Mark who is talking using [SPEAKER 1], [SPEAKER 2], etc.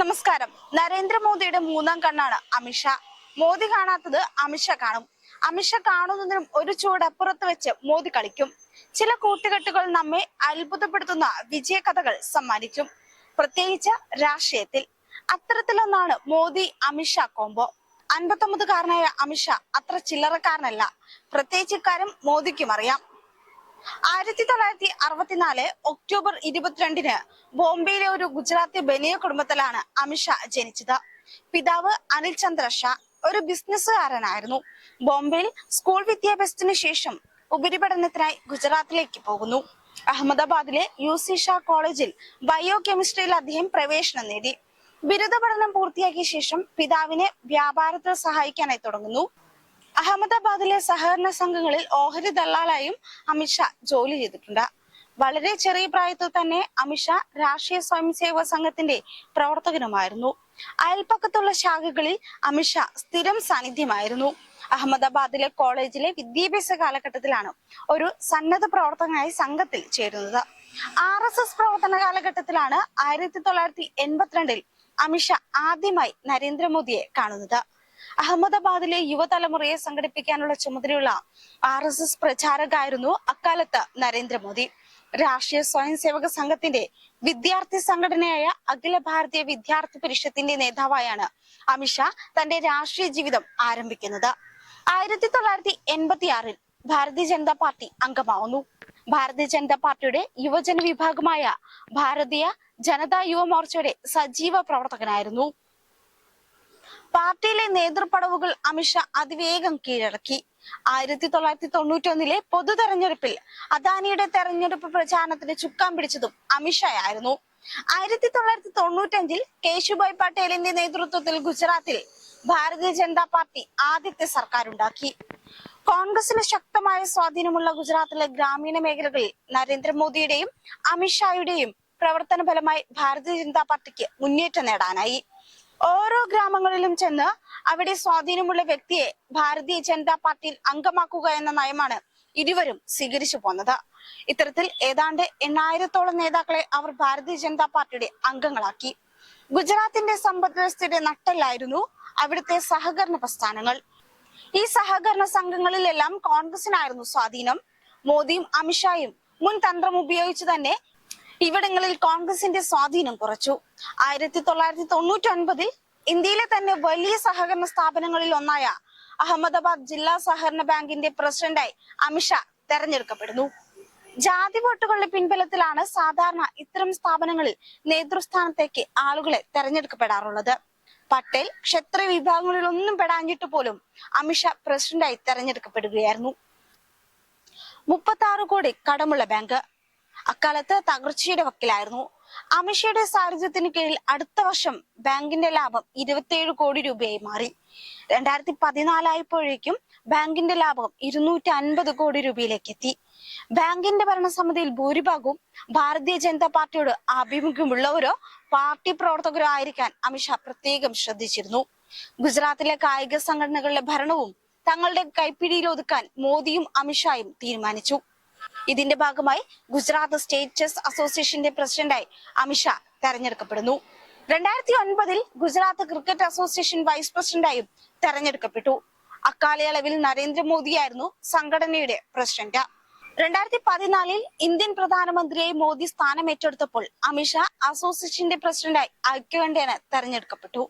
[SPEAKER 1] നമസ്കാരം. നരേന്ദ്രമോദിയുടെ മൂന്നാം കണ്ണാണ് അമിത്ഷാ മോദി കാണാത്തത് അമിത്ഷാ കാണും. അമിത്ഷാ കാണുന്നതിനും ഒരു ചൂടപ്പുറത്ത് വെച്ച് മോദി കളിക്കും. ചില കൂട്ടുകെട്ടുകൾ നമ്മെ അത്ഭുതപ്പെടുത്തുന്ന വിജയകഥകൾ സമ്മാനിക്കും. പ്രത്യേകിച്ച് രാഷ്ട്രീയത്തിൽ അത്തരത്തിലൊന്നാണ് മോദി അമിത്ഷാ കോംബോ അൻപത്തൊമ്പതുകാരനായ അമിത്ഷാ അത്ര ചില്ലറക്കാരനല്ല. പ്രത്യേകിച്ച് ഇക്കാര്യം മോദിക്കും അറിയാം. ആയിരത്തി തൊള്ളായിരത്തി അറുപത്തിനാല് ഒക്ടോബർ ഇരുപത്തിരണ്ടിന് ബോംബെയിലെ ഒരു ഗുജറാത്തി ബനിയ കുടുംബത്തിലാണ് അമിത്ഷാ ജനിച്ചത്. പിതാവ് അനിൽ ചന്ദ്ര ഷാ ഒരു ബിസിനസ്സുകാരനായിരുന്നു. ബോംബെയിൽ സ്കൂൾ വിദ്യാഭ്യാസത്തിന് ശേഷം ഉപരിപഠനത്തിനായി ഗുജറാത്തിലേക്ക് പോകുന്നു. അഹമ്മദാബാദിലെ യു സി ഷാ കോളേജിൽ ബയോ കെമിസ്ട്രിയിൽ അദ്ദേഹം പ്രവേശനം നേടി. ബിരുദ പഠനം പൂർത്തിയാക്കിയ ശേഷം പിതാവിനെ വ്യാപാരത്തിൽ സഹായിക്കാനായി തുടങ്ങുന്നു. അഹമ്മദാബാദിലെ സഹകരണ സംഘങ്ങളിൽ ഓഹരി ദല്ലാലായും അമിത്ഷാ ജോലി ചെയ്തിട്ടുണ്ട്. വളരെ ചെറിയ പ്രായത്തിൽ തന്നെ അമിത്ഷാ രാഷ്ട്രീയ സ്വയംസേവക സംഘത്തിന്റെ പ്രവർത്തകനുമായിരുന്നു. അയൽപ്പക്കത്തുള്ള ശാഖകളിൽ അമിത്ഷാ സ്ഥിരം സാന്നിധ്യമായിരുന്നു. അഹമ്മദാബാദിലെ കോളേജിലെ വിദ്യാഭ്യാസ കാലഘട്ടത്തിലാണ് ഒരു സന്നദ്ധ പ്രവർത്തകനായി സംഘത്തിൽ ചേരുന്നത്. ആർ എസ് എസ് പ്രവർത്തന കാലഘട്ടത്തിലാണ് ആയിരത്തി തൊള്ളായിരത്തി എൺപത്തിരണ്ടിൽ അമിത്ഷാ ആദ്യമായി നരേന്ദ്രമോദിയെ കാണുന്നത്. അഹമ്മദാബാദിലെ യുവതലമുറയെ സംഘടിപ്പിക്കാനുള്ള ചുമതലയുള്ള ആർ എസ് എസ് പ്രചാരകായിരുന്നു അക്കാലത്ത് നരേന്ദ്രമോദി. രാഷ്ട്രീയ സ്വയം സേവക സംഘത്തിന്റെ വിദ്യാർത്ഥി സംഘടനയായ അഖില ഭാരതീയ വിദ്യാർത്ഥി പരിഷത്തിന്റെ നേതാവായാണ് അമിത്ഷാ തന്റെ രാഷ്ട്രീയ ജീവിതം ആരംഭിക്കുന്നത്. ആയിരത്തി തൊള്ളായിരത്തി എൺപത്തി ആറിൽ ഭാരതീയ ജനതാ പാർട്ടി അംഗമാവുന്നു. ഭാരതീയ ജനതാ പാർട്ടിയുടെ യുവജന വിഭാഗമായ ഭാരതീയ ജനതാ യുവമോർച്ചയുടെ സജീവ പ്രവർത്തകനായിരുന്നു. പാർട്ടിയിലെ നേതൃപടവുകൾ അമിത്ഷാ അതിവേഗം കീഴടക്കി. ആയിരത്തി തൊള്ളായിരത്തി തൊണ്ണൂറ്റി ഒന്നിലെ പൊതു തെരഞ്ഞെടുപ്പിൽ അദാനിയുടെ തെരഞ്ഞെടുപ്പ് പ്രചാരണത്തിന് ചുക്കാൻ പിടിച്ചതും അമിത്ഷായായിരുന്നു ആയിരത്തി തൊള്ളായിരത്തി തൊണ്ണൂറ്റഞ്ചിൽ കേശുഭായ് പട്ടേലിന്റെ നേതൃത്വത്തിൽ ഗുജറാത്തിൽ ഭാരതീയ ജനതാ പാർട്ടി ആദ്യത്തെ സർക്കാർ ഉണ്ടാക്കി കോൺഗ്രസിന് ശക്തമായ സ്വാധീനമുള്ള ഗുജറാത്തിലെ ഗ്രാമീണ മേഖലകളിൽ നരേന്ദ്രമോദിയുടെയും അമിത്ഷായുടെയും പ്രവർത്തന ഫലമായി ഭാരതീയ ജനതാ പാർട്ടിക്ക് മുന്നേറ്റം നേടാനായി. ഓരോ ഗ്രാമങ്ങളിലും ചെന്ന് അവിടെ സ്വാധീനമുള്ള വ്യക്തിയെ ഭാരതീയ ജനതാ പാർട്ടിയിൽ അംഗമാക്കുക എന്ന നയമാണ് ഇരുവരും സ്വീകരിച്ചു പോന്നത്. ഇത്തരത്തിൽ ഏതാണ്ട് എണ്ണായിരത്തോളം നേതാക്കളെ അവർ ഭാരതീയ ജനതാ പാർട്ടിയുടെ അംഗങ്ങളാക്കി. ഗുജറാത്തിന്റെ സമ്പദ് വ്യവസ്ഥയുടെ നട്ടല്ലായിരുന്നു അവിടുത്തെ സഹകരണ പ്രസ്ഥാനങ്ങൾ. ഈ സഹകരണ സംഘങ്ങളിലെല്ലാം കോൺഗ്രസിനായിരുന്നു സ്വാധീനം. മോദിയും അമിത്ഷായും മുൻ തന്ത്രം ഉപയോഗിച്ച് തന്നെ ഇവിടങ്ങളിൽ കോൺഗ്രസിന്റെ സ്വാധീനം കുറച്ചു. ആയിരത്തി തൊള്ളായിരത്തി തൊണ്ണൂറ്റി ഒൻപതിൽ ഇന്ത്യയിലെ തന്നെ വലിയ സഹകരണ സ്ഥാപനങ്ങളിൽ ഒന്നായ അഹമ്മദാബാദ് ജില്ലാ സഹകരണ ബാങ്കിന്റെ പ്രസിഡന്റായി അമിത്ഷാ തെരഞ്ഞെടുക്കപ്പെടുന്നു. ജാതി വോട്ടുകളുടെ പിൻബലത്തിലാണ് സാധാരണ ഇത്തരം സ്ഥാപനങ്ങളിൽ നേതൃസ്ഥാനത്തേക്ക് ആളുകളെ തെരഞ്ഞെടുക്കപ്പെടാറുള്ളത്. പട്ടേൽ ക്ഷത്രിയ വിഭാഗങ്ങളിലൊന്നും പെടാഞ്ഞിട്ട് പോലും അമിത്ഷാ പ്രസിഡന്റായി തെരഞ്ഞെടുക്കപ്പെടുകയായിരുന്നു. മുപ്പത്തി ആറ് കോടി കടമുള്ള ബാങ്ക്. അക്കാലത്ത് തകർച്ചയുടെ വക്കിലായിരുന്നു. അമിഷയുടെ സാരഥ്യത്തിന് കീഴിൽ അടുത്ത വർഷം ബാങ്കിന്റെ ലാഭം ഇരുപത്തിയേഴ് കോടി രൂപയായി മാറി. രണ്ടായിരത്തി പതിനാലായപ്പോഴേക്കും ബാങ്കിന്റെ ലാഭം ഇരുന്നൂറ്റി അൻപത് കോടി രൂപയിലേക്ക് എത്തി ബാങ്കിന്റെ ഭരണസമിതിയിൽ ഭൂരിഭാഗവും ഭാരതീയ ജനതാ പാർട്ടിയോട് ആഭിമുഖ്യമുള്ളവരോ പാർട്ടി പ്രവർത്തകരോ ആയിരിക്കാൻ അമിത്ഷാ പ്രത്യേകം ശ്രദ്ധിച്ചിരുന്നു. ഗുജറാത്തിലെ കായിക സംഘടനകളുടെ ഭരണവും തങ്ങളുടെ കൈപ്പിടിയിൽ ഒതുക്കാൻ മോദിയും അമിത്ഷായും തീരുമാനിച്ചു. ഇതിന്റെ ഭാഗമായി ഗുജറാത്ത് സ്റ്റേറ്റ് ചെസ് അസോസിയേഷന്റെ പ്രസിഡന്റായി അമിത്ഷാ തെരഞ്ഞെടുക്കപ്പെടുന്നു. രണ്ടായിരത്തി ഒൻപതിൽ ഗുജറാത്ത് ക്രിക്കറ്റ് അസോസിയേഷൻ വൈസ് പ്രസിഡന്റായും തെരഞ്ഞെടുക്കപ്പെട്ടു. അക്കാലയളവിൽ നരേന്ദ്രമോദിയായിരുന്നു സംഘടനയുടെ പ്രസിഡന്റ്. രണ്ടായിരത്തി പതിനാലിൽ ഇന്ത്യൻ പ്രധാനമന്ത്രിയായി മോദി സ്ഥാനം ഏറ്റെടുത്തപ്പോൾ അമിത്ഷാ അസോസിയേഷന്റെ പ്രസിഡന്റായി ഐക്യകണ്ഠേന തെരഞ്ഞെടുക്കപ്പെട്ടു.